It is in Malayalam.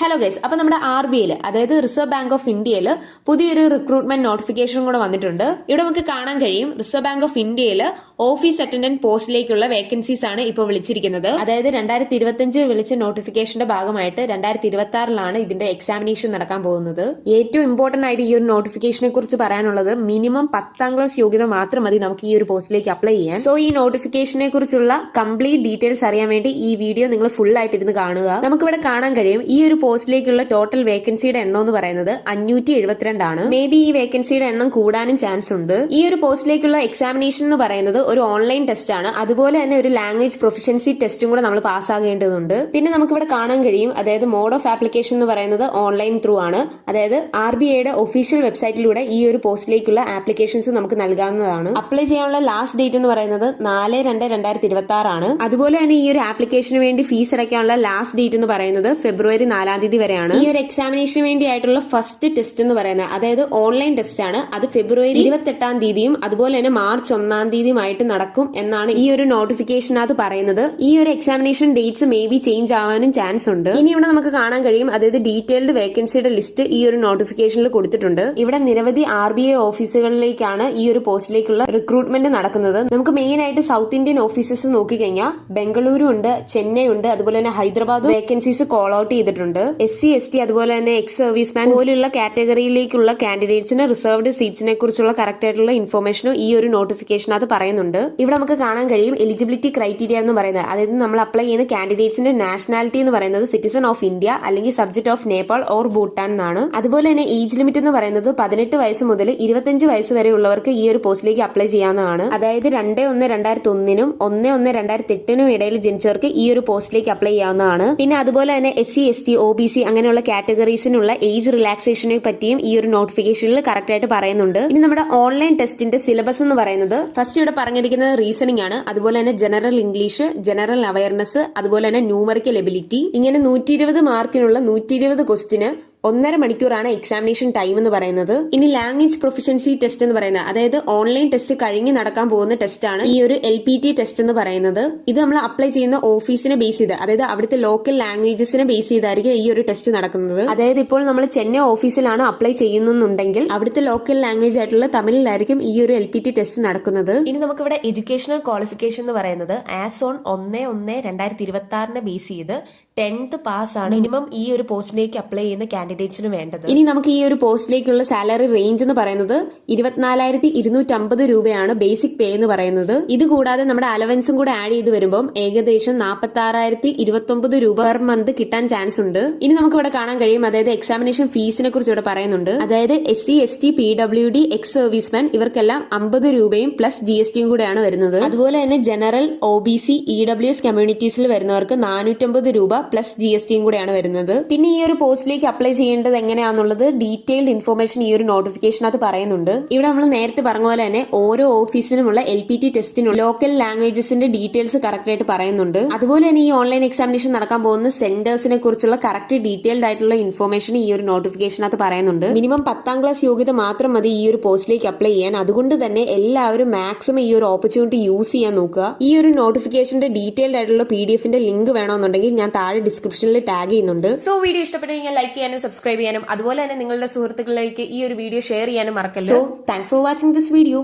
ഹലോ ഗൈസ് അപ്പോൾ നമ്മുടെ ആർ ബി ഐയിൽ അതായത് റിസർവ് ബാങ്ക് ഓഫ് ഇന്ത്യയിൽ പുതിയൊരു റിക്രൂട്ട്മെന്റ് നോട്ടിഫിക്കേഷൻ കൂടെ വന്നിട്ടുണ്ട്. ഇവിടെ നമുക്ക് കാണാൻ കഴിയും. റിസർവ് ബാങ്ക് ഓഫ് ഇന്ത്യയിൽ ഓഫീസ് അറ്റൻഡന്റ് പോസ്റ്റിലേക്കുള്ള വേക്കൻസീസ് ആണ് ഇപ്പോൾ വിളിച്ചിരിക്കുന്നത്. അതായത് രണ്ടായിരത്തി ഇരുപത്തിയഞ്ചിൽ വിളിച്ച നോട്ടിഫിക്കേഷന്റെ ഭാഗമായിട്ട് രണ്ടായിരത്തി ഇരുപത്തി ആറിലാണ് ഇതിന്റെ എക്സാമിനേഷൻ നടക്കാൻ പോകുന്നത്. ഏറ്റവും ഇമ്പോർട്ടന്റ് ആയിട്ട് ഈ ഒരു നോട്ടിഫിക്കേഷനെ കുറിച്ച് പറയാനുള്ളത് മിനിമം പത്താം ക്ലാസ് യോഗ്യത മാത്രം മതി നമുക്ക് ഈ ഒരു പോസ്റ്റിലേക്ക് അപ്ലൈ ചെയ്യാൻ. സോ ഈ നോട്ടിഫിക്കേഷനെ കുറിച്ചുള്ള കംപ്ലീറ്റ് ഡീറ്റെയിൽസ് അറിയാൻ വേണ്ടി ഈ വീഡിയോ നിങ്ങൾ ഫുൾ ആയിട്ട് ഇരുന്ന് കാണുക. നമുക്കിവിടെ കാണാൻ കഴിയും. ഈ ഒരു പോസ്റ്റിലേക്കുള്ള ടോട്ടൽ വേക്കൻസിയുടെ എണ്ണം എന്ന് പറയുന്നത് അഞ്ഞൂറ്റി എഴുപത്തിരണ്ടാണ് മേ ബി ഈ വേക്കൻസിയുടെ എണ്ണം കൂടാനും ചാൻസ് ഉണ്ട്. ഈ ഒരു പോസ്റ്റിലേക്കുള്ള എക്സാമിനേഷൻ എന്ന് പറയുന്നത് ഒരു ഓൺലൈൻ ടെസ്റ്റ് ആണ്. അതുപോലെ തന്നെ ഒരു ലാംഗ്വേജ് പ്രൊഫഷൻസി ടെസ്റ്റും കൂടെ നമ്മൾ പാസ്സാകേണ്ടതുണ്ട് പിന്നെ നമുക്കിവിടെ കാണാൻ കഴിയും അതായത് മോഡ് ഓഫ് ആപ്ലിക്കേഷൻ എന്ന് പറയുന്നത് ഓൺലൈൻ ത്രൂ ആണ്. അതായത് ആർ ബി ഐയുടെ ഒഫീഷ്യൽ വെബ്സൈറ്റിലൂടെ ഈ ഒരു പോസ്റ്റിലേക്കുള്ള ആപ്ലിക്കേഷൻസ് നമുക്ക് നൽകാവുന്നതാണ്. അപ്ലൈ ചെയ്യാനുള്ള ലാസ്റ്റ് ഡേറ്റ് എന്ന് പറയുന്നത് നാല് രണ്ട് രണ്ടായിരത്തി ഇരുപത്തി ആറാണ് അതുപോലെ തന്നെ ഈ ഒരു ആപ്ലിക്കേഷന് വേണ്ടി ഫീസ് അടയ്ക്കാനുള്ള ലാസ്റ്റ് ഡേറ്റ് എന്ന് പറയുന്നത് ഫെബ്രുവരി നാലാം തീയതി വരെയാണ്. ഈ ഒരു എക്സാമിനേഷന് വേണ്ടിയായിട്ടുള്ള ഫസ്റ്റ് ടെസ്റ്റ് എന്ന് പറയുന്നത്. അതായത് ഓൺലൈൻ ടെസ്റ്റ് ആണ്. അത് ഫെബ്രുവരി ഇരുപത്തെട്ടാം തീയതിയും അതുപോലെ തന്നെ മാർച്ച് ഒന്നാം തീയതിയുമായിട്ട് നടക്കും എന്നാണ് ഈ ഒരു നോട്ടിഫിക്കേഷനകത്ത് പറയുന്നത്. ഈ ഒരു examination dates may be change ആവാനും ചാൻസ് ഉണ്ട്. ഇനി ഇവിടെ നമുക്ക് കാണാൻ കഴിയും. അതായത് ഡീറ്റെയിൽഡ് വേക്കൻസിയുടെ ലിസ്റ്റ് ഈ ഒരു നോട്ടിഫിക്കേഷനിൽ കൊടുത്തിട്ടുണ്ട്. ഇവിടെ നിരവധി ആർ ബി ഐ ഓഫീസുകളിലേക്കാണ് ഈ ഒരു പോസ്റ്റിലേക്കുള്ള റിക്രൂട്ട്മെന്റ് നടക്കുന്നത്. നമുക്ക് മെയിൻ ആയിട്ട് സൗത്ത് ഇന്ത്യൻ ഓഫീസസ് നോക്കിക്കഴിഞ്ഞാൽ ബംഗളൂരു ഉണ്ട് ചെന്നൈ ഉണ്ട് അതുപോലെ തന്നെ ഹൈദരാബാദ് വേക്കൻസീസ് കോൾ ഔട്ട് ചെയ്തിട്ടുണ്ട്. എസ് സി എസ് ടി അതുപോലെ തന്നെ എക്സ് സർവീസ്മാൻ പോലുള്ള കാറ്റഗറിയിലേക്കുള്ള കാൻഡിഡേറ്റ്സിന് റിസർവ്ഡ് സീറ്റ്സിനെ കുറിച്ചുള്ള കറക്റ്റ് ആയിട്ടുള്ള ഇൻഫർമേഷനും ഈ ഒരു നോട്ടിഫിക്കേഷനകത്ത് പറയുന്നുണ്ട്. ഇവിടെ നമുക്ക് കാണാൻ കഴിയും എലിജിബിലിറ്റി ക്രൈറ്റീരിയ എന്ന് പറയുന്നത്. അതായത് നമ്മൾ അപ്ലൈ ചെയ്യുന്ന കാൻഡിഡേറ്റ്സിന്റെ നാഷണാലിറ്റി എന്ന് പറയുന്നത് സിറ്റിസൺ ഓഫ് ഇന്ത്യ അല്ലെങ്കിൽ subject of Nepal or Bhutan എന്നാണ്. അതുപോലെ തന്നെ ഏജ് ലിമിറ്റ് എന്ന് പറയുന്നത് പതിനെട്ട് വയസ്സ് മുതൽ ഇരുപത്തഞ്ച് വയസ്സ് വരെ ഉള്ളവർക്ക് ഈ ഒരു പോസ്റ്റിലേക്ക് അപ്ലൈ ചെയ്യാവുന്നതാണ്. അതായത് രണ്ട് ഒന്ന് രണ്ടായിരത്തി ഒന്നിനും ഒന്ന് ഒന്ന് രണ്ടായിരത്തി എട്ടിനും ഇടയിൽ ജനിച്ചവർക്ക് ഈ ഒരു പോസ്റ്റിലേക്ക് അപ്ലൈ ചെയ്യാവുന്നതാണ്. പിന്നെ അതുപോലെ തന്നെ S C S T O B C അങ്ങനെയുള്ള കാറ്റഗറീസിനുള്ള ഏജ് റിലാക്സേഷനെ പറ്റിയും ഈ ഒരു നോട്ടിഫിക്കേഷനിൽ കറക്റ്റ് ആയിട്ട് പറയുന്നുണ്ട്. ഇനി നമ്മുടെ ഓൺലൈൻ ടെസ്റ്റിന്റെ സിലബസ് എന്ന് പറയുന്നത് ഫസ്റ്റ് ഇവിടെ പറഞ്ഞിരിക്കുന്നത് റീസണിംഗ് ആണ്. അതുപോലെ തന്നെ ജനറൽ ഇംഗ്ലീഷ് ജനറൽ അവയർനെസ് അതുപോലെ തന്നെ ന്യൂമറിക്കൽ എബിലിറ്റി ഇങ്ങനെ നൂറ്റി ഇരുപത് മാർക്കിനുള്ള നൂറ്റി ഇരുപത് ക്വസ്റ്റിന് ഒന്നര മണിക്കൂറാണ് എക്സാമിനേഷൻ ടൈം എന്ന് പറയുന്നത്. ഇനി ലാംഗ്വേജ് പ്രൊഫിഷ്യൻസി ടെസ്റ്റ് എന്ന് പറയുന്നത് അതായത് ഓൺലൈൻ ടെസ്റ്റ് കഴിഞ്ഞ് നടക്കാൻ പോകുന്ന ടെസ്റ്റ് ആണ് ഈ ഒരു എൽ പി ടി ടെസ്റ്റ് എന്ന് പറയുന്നത്. ഇത് നമ്മൾ അപ്ലൈ ചെയ്യുന്ന ഓഫീസിനെ ബേസ് ചെയ്ത് അതായത് അവിടുത്തെ ലോക്കൽ ലാംഗ്വേജസിനെ ബേസ് ചെയ്തായിരിക്കും ഈ ഒരു ടെസ്റ്റ് നടക്കുന്നത്. അതായത് ഇപ്പോൾ നമ്മൾ ചെന്നൈ ഓഫീസിലാണ് അപ്ലൈ ചെയ്യുന്നുണ്ടെങ്കിൽ അവിടുത്തെ ലോക്കൽ ലാംഗ്വേജ് ആയിട്ടുള്ള തമിഴിലായിരിക്കും ഈ ഒരു എൽ പി ടി ടെസ്റ്റ് നടക്കുന്നത്. ഇനി നമുക്ക് ഇവിടെ എഡ്യൂക്കേഷണൽ ക്വാളിഫിക്കേഷൻ എന്ന് പറയുന്നത് ആസ് ഓൺ ഒന്ന് ഒന്ന് രണ്ടായിരത്തി ഇരുപത്തി ആറിനെ ബേസ് ചെയ്ത് ടെൻത്ത് പാസ് ആണ് മിനിമം ഈ ഒരു പോസ്റ്റിലേക്ക് അപ്ലൈ ചെയ്യുന്ന കാൻഡിഡേറ്റ്സിന് വേണ്ടത്. ഇനി നമുക്ക് ഈ ഒരു പോസ്റ്റിലേക്കുള്ള സാലറി റേഞ്ച് എന്ന് പറയുന്നത് ഇരുപത്തിനാലായിരത്തി ഇരുന്നൂറ്റമ്പത് രൂപയാണ് ബേസിക് പേ എന്ന് പറയുന്നത്. ഇത് കൂടാതെ നമ്മുടെ അലവൻസും കൂടെ ആഡ് ചെയ്ത് വരുമ്പോൾ ഏകദേശം നാൽപ്പത്തി ആറായിരത്തി ഇരുപത്തൊമ്പത് രൂപ പെർ മന്ത് കിട്ടാൻ ചാൻസ് ഉണ്ട്. ഇനി നമുക്ക് ഇവിടെ കാണാൻ കഴിയും. അതായത് എക്സാമിനേഷൻ ഫീസിനെ കുറിച്ച് ഇവിടെ പറയുന്നുണ്ട്. അതായത് S C S T P W D ex serviceman ഇവർക്കെല്ലാം അമ്പത് രൂപയും പ്ലസ് ജി എസ് ടിയും കൂടെയാണ് വരുന്നത്. അതുപോലെ തന്നെ general O B C E W S കമ്മ്യൂണിറ്റീസിൽ വരുന്നവർക്ക് നാനൂറ്റമ്പത് രൂപ പ്ലസ് ജി എസ് ടിയും കൂടെയാണ് വരുന്നത്. പിന്നെ ഈ ഒരു പോസ്റ്റിലേക്ക് അപ്ലൈ ചെയ്യേണ്ടത് എങ്ങനെയാണെന്നുള്ളത് ഡീറ്റെയിൽഡ് ഇൻഫർമേഷൻ ഈ ഒരു നോട്ടിഫിക്കേഷനകത്ത് പറയുന്നുണ്ട്. ഇവിടെ നമ്മൾ നേരത്തെ പറഞ്ഞ പോലെ തന്നെ ഓരോ ഓഫീസിനുമുള്ള എൽ പി ടി ടെസ്റ്റിനുള്ള ലോക്കൽ ലാംഗ്വേജസിന്റെ ഡീറ്റെയിൽസ് കറക്റ്റ് ആയിട്ട് പറയുന്നുണ്ട്. അതുപോലെ തന്നെ ഈ ഓൺലൈൻ എക്സാമിനേഷൻ നടക്കാൻ പോകുന്ന സെന്റേഴ്സിനെ കുറിച്ചുള്ള കറക്റ്റ് ഡീറ്റെയിൽഡ് ആയിട്ടുള്ള ഇൻഫർമേഷൻ ഈ ഒരു നോട്ടിഫിക്കേഷനകത്ത് പറയുന്നുണ്ട്. മിനിമം പത്താം ക്ലാസ് യോഗ്യത മാത്രം മതി ഈ ഒരു പോസ്റ്റിലേക്ക് അപ്ലൈ ചെയ്യാൻ. അതുകൊണ്ട് തന്നെ എല്ലാവരും മാക്സിമം ഈ ഒരു ഓപ്പർച്യൂണിറ്റി യൂസ് ചെയ്യാൻ നോക്കുക. ഈ ഒരു നോട്ടിഫിക്കേഷന്റെ ഡീറ്റെയിൽഡ് ആയിട്ടുള്ള പി ഡി എഫിന്റെ ലിങ്ക് വേണമെന്നുണ്ടെങ്കിൽ ഞാൻ താഴെ ഡിസ്ക്രിപ്ഷനിൽ ടാഗ് ചെയ്യുന്നുണ്ട്. സോ വീഡിയോ ഇഷ്ടപ്പെട്ടു കഴിഞ്ഞാൽ ലൈക്ക് ചെയ്യാനും സബ്സ്ക്രൈബ് ചെയ്യാനും അതുപോലെ തന്നെ നിങ്ങളുടെ സുഹൃത്തുക്കളിലേക്ക് ഈ ഒരു വീഡിയോ ഷെയർ ചെയ്യാനും മറക്കല്ലോ? So thanks for watching this video